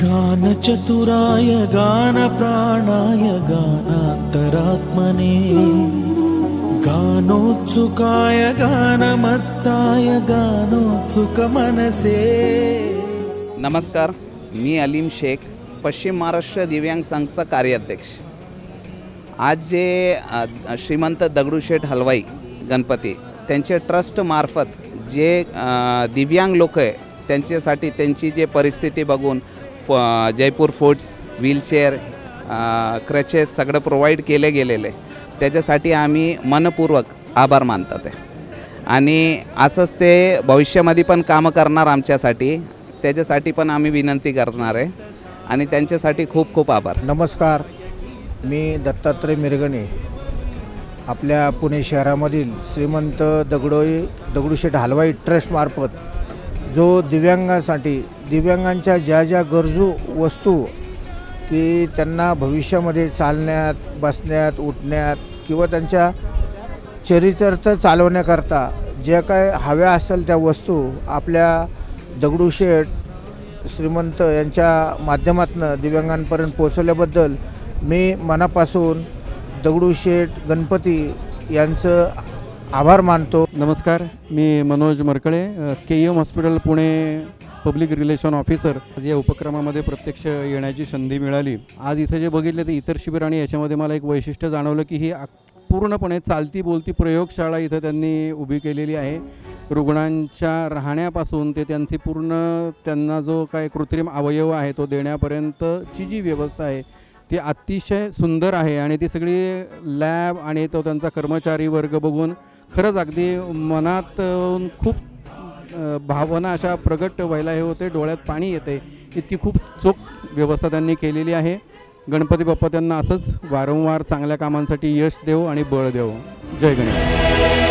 गानचतुराय गानप्राणाय गानान्तरात्मने गानोत्सुकाय गानमत्ताय गानोत्सुकमनसे। नमस्कार मी अलीम शेख पश्चिम महाराष्ट्र दिव्यांग संघचा कार्याध्यक्ष. आज जे श्रीमंत दगडूशेठ हलवाई गणपती त्यांचे ट्रस्टमार्फत जे दिव्यांग लोक आहे त्यांच्यासाठी त्यांची जे परिस्थिती बघून फ जयपूर फूड्स व्हीलचेअर क्रचेस सगळं प्रोव्हाइड केले गेलेले. त्याच्यासाठी आम्ही मनपूर्वक आभार मानतात आहे आणि असंच ते भविष्यामध्ये पण कामं करणार आमच्यासाठी त्याच्यासाठी पण आम्ही विनंती करणार आहे. आणि त्यांच्यासाठी खूप खूप आभार. नमस्कार मी दत्तात्रय मिरगणे. आपल्या पुणे शहरामधील श्रीमंत दगडोई दगडूशेठ हलवाई ट्रस्टमार्फत जो दिव्यांगासाठी दिव्यांगांच्या ज्या ज्या गरजू वस्तू की त्यांना भविष्यामध्ये चालण्यात बसण्यात उठण्यात किंवा त्यांच्या चरितार्थ चालवण्याकरता ज्या काय हव्या असेल त्या वस्तू आपल्या दगडूशेठ श्रीमंत यांच्या माध्यमातून दिव्यांगांपर्यंत पोचवल्याबद्दल मी मनापासून दगडूशेठ गणपती यांचं आभार मानतो. नमस्कार मी Manoj Markale K M hospital Pune public relation officer. आज या उपक्रमामध्ये प्रत्यक्ष येण्याची संधी मिळाली. आज इथं जे बघितले ते इतर शिबिर आणि याच्यामध्ये मला एक वैशिष्ट्य जाणवलं की ही पूर्णपणे चालती बोलती प्रयोगशाळा इथं त्यांनी उभी केलेली आहे. रुग्णांच्या राहण्यापासून ते त्यांची पूर्ण त्यांना जो काय कृत्रिम अवयव आहे तो देण्यापर्यंतची जी व्यवस्था आहे ती अतिशय सुंदर आहे आणि ती सगळी लॅब आणि तो त्यांचा कर्मचारी वर्ग बघून खरंच अगदी मनात खूप भावना अशा प्रगट व्हायला हे होते डोळ्यात पाणी येते. इतकी खूप चोख व्यवस्था त्यांनी केलेली आहे. गणपती बाप्पा त्यांना असंच वारंवार चांगल्या कामांसाठी यश देव आणि बळ देव. जय गणेश.